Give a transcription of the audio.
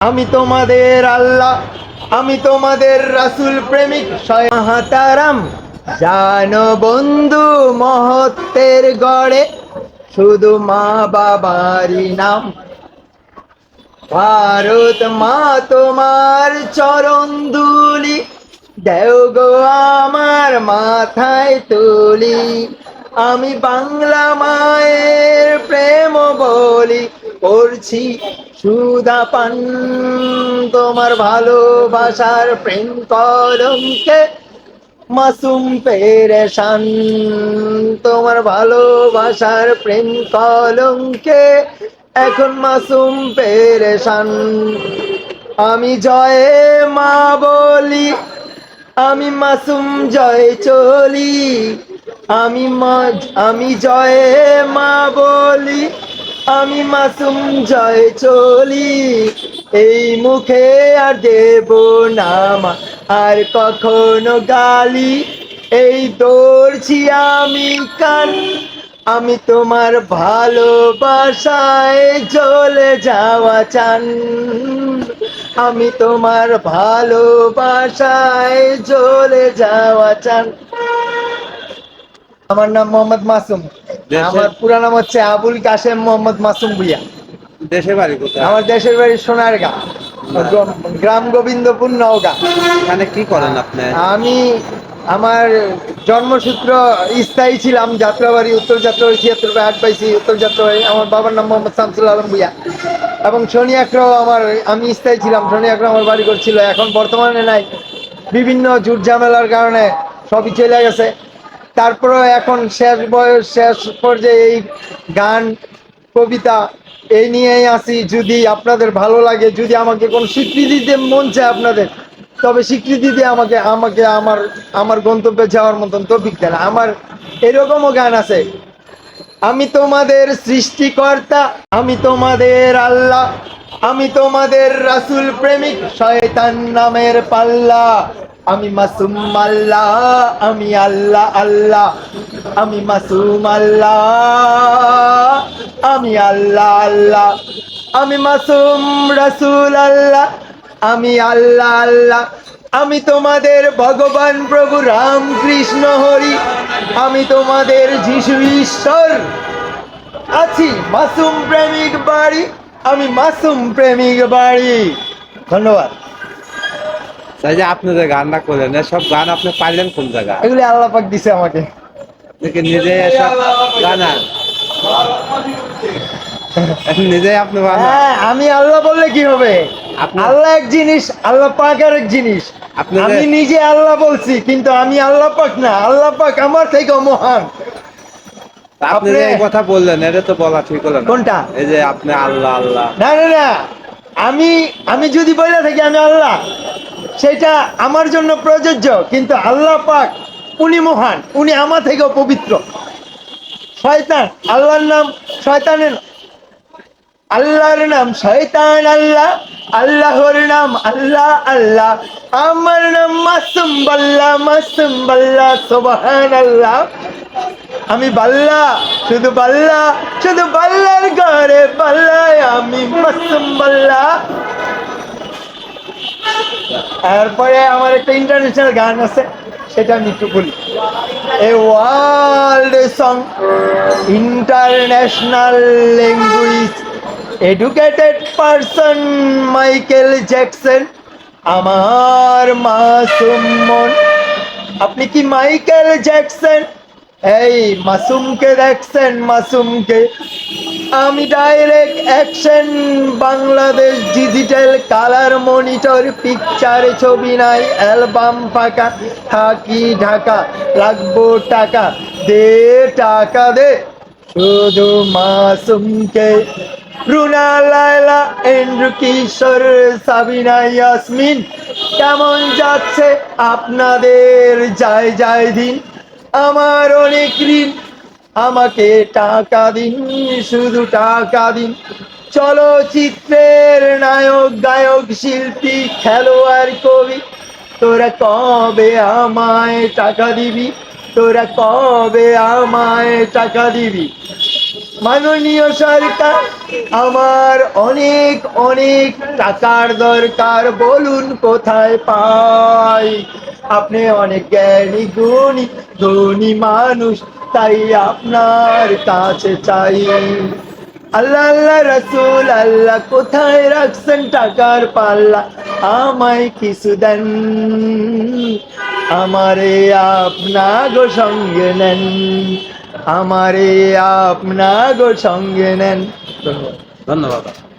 আমি তোমাদের আল্লাহ, আমি তোমাদের রাসুল প্রেমিক মাহাতারাম। জানো বন্ধু, মহত্বের গড়ে শুধু মা বাবারই নাম। ভারত মা, তোমার চরণ দুলি দেও গো আমার মাথায় তুলি। আমি বাংলা মায়ের প্রেম বলি করছি। সুদা পান, তোমার ভালোবাসার প্রেম কলঙ্কে মাসুম পেরেশান। তোমার ভালোবাসার প্রেম কলঙ্কে এখন মাসুম পেরেশান। আমি জয়ে মা বলি, আমি মাসুম জয় চলি। আমি আমি জয়ে মা বলি আমি মাসুম জয় চলি, এই মুখে আর দেব না মা, আর কখনো গালি। এই দৌড়ছি আমি কান, আমি তোমার ভালোবাসায় চলে যাওয়া চান। আমি তোমার ভালোবাসায় চলে যাওয়া চান। আমার নাম মোহাম্মদ মাসুম। আমার পুরা নাম হচ্ছে আবুল কাশেম মোহাম্মদ মাসুম ভুইয়া। দেশের বাড়ি কোথায়? আমার দেশের বাড়ি সোনারগাঁ গ্রাম গোবিন্দপুর নওগাঁ। এখানে কি করেন আপনি? আমি আমার জন্মসূত্র স্থায়ী ছিলাম যাত্রাবাড়ি উত্তর যাত্রাবাড়ি ছিয়াত্তর আট পাইছি উত্তর যাত্রাবাড়ি আমার বাবার নাম মোহাম্মদ শামসুল আলম ভুইয়া। এবং শনি আঁকড়াও আমার আমি স্থায়ী ছিলাম শনি আঁকড়া আমার বাড়ি করছিল এখন বর্তমানে নাই। বিভিন্ন জুট ঝামেলার কারণে সবই চলে গেছে। তারপরেও এখন শেষ বয়স, শেষ পর্যায়ে এই গান, কবিতা, এই নিয়েই আসি যদি আপনাদের ভালো লাগে, যদি আমাকে কোনো স্বীকৃতি দিতে মন চায় আপনাদের, তবে স্বীকৃতি দিয়ে আমাকে আমাকে আমার আমার গন্তব্যে যাওয়ার মতন তৌফিক দেন। আমার এরকমও গান আছে। আমি তোমাদের সৃষ্টিকর্তা, আমি তোমাদের আল্লাহ, আমি তোমাদের রাসুল প্রেমিক, শয়তান নামের পাল্লা। আমি মাসুম আল্লাহ, আমি আল্লাহ আল্লাহ। আমি মাসুম আল্লাহ, আমি আল্লাহ আল্লাহ। আমি মাসুম রসুল আল্লাহ, আমি আল্লাহ আল্লাহ। আমি তোমাদের ভগবান প্রভু রাম কৃষ্ণ হরি। আমি তোমাদের যিশু ঈশ্বর। আছি মাসুম প্রেমিক বাড়ি, আমি মাসুম প্রেমিক বাড়ি। ধন্যবাদ। তাই যে আপনি যে গানটা করলেন সব গান আপনি পাইলেন কোন জায়গা? এগুলি আল্লাহ পাক দিছে আমাকে। নিজে গানা নিজে আপনি হ্যাঁ আমি আল্লাহ বললে কি হবে? আল্লাহ এক জিনিস আল্লাহ পাক আর এক জিনিস। আমি নিজে আল্লাহ বলছি কিন্তু আমি আল্লাহ পাক না। আল্লাহ পাক আমার থেকে মহান। আপনি এই কথা বললেন এটা তো বলা ঠিক হলো না। কোনটা? এই যে আপনি আল্লাহ আল্লাহ। না না না। আমি আমি যদি বলে থাকি আমি আল্লাহ। সেটা আমার জন্য প্রযোজ্য, কিন্তু আল্লাহ পাক উনি মহান, উনি আমার থেকেও পবিত্র। শয়তান, আল্লাহর নাম শয়তানের আল্লাহর নাম শয়তান আল্লাহ, আল্লাহর নাম আল্লাহ আল্লাহ। আমার নাম মাসুম বাল্লা মাসুম বাল্লা সোবাহান আল্লাহ আমি বাল্লা, শুধু বাল্লা, শুধু বাল্লার ঘরে বাল্লায় আমি মাসুম বাল্লা। তারপরে আমার একটা ইন্টারন্যাশনাল গান আছে, সেটা আমি একটু বলি। A world song international language educated person Michael Jackson আমার মাসুম মন। আপনি কি মাইকেল জ্যাকসন এই মাসুমকে দেখছেন মাসুমকে। আমি direct action Bangladesh digital colour monitor picture ছবি নাই অ্যালবাম ফাঁকা, থাকি ঢাকা, লাগবো টাকা, দে টাকা দে। শুধু মাসুমকে। রুনা, লায়লা, এন্ড্রু, কিশোর, সাবিনা, ইয়াসমিন, কেমন যাচ্ছে আপনাদের? যায় যায় দিন আমার অনেক ঋণ। আমাকে টাকা দিন, শুধু টাকা দিন। চলচ্চিত্রের নায়ক, গায়ক, শিল্পী, খেলোয়াড়, কবি, তোরা কবে আমায় টাকা দিবি? তোরা কবে আমায় টাকা দিবি? মাননীয় সরকার, আমার অনেক অনেক টাকার দরকার। বলুন কোথায় পাই? আপনি অনেক জ্ঞানী গুণী ধনী মানুষ, তাই আপনার কাছে চাই। আল্লাহ আল্লাহ, রসুল, আল্লাহ, কোথায় রাখছেন টাকার পাল্লা? আমায় কিছু দেন। আমারে আপনা গো সঙ্গে নেন। আমারে আপনা গো সঙ্গে নেন। ধন্যবাদ। ধন্যবাদ।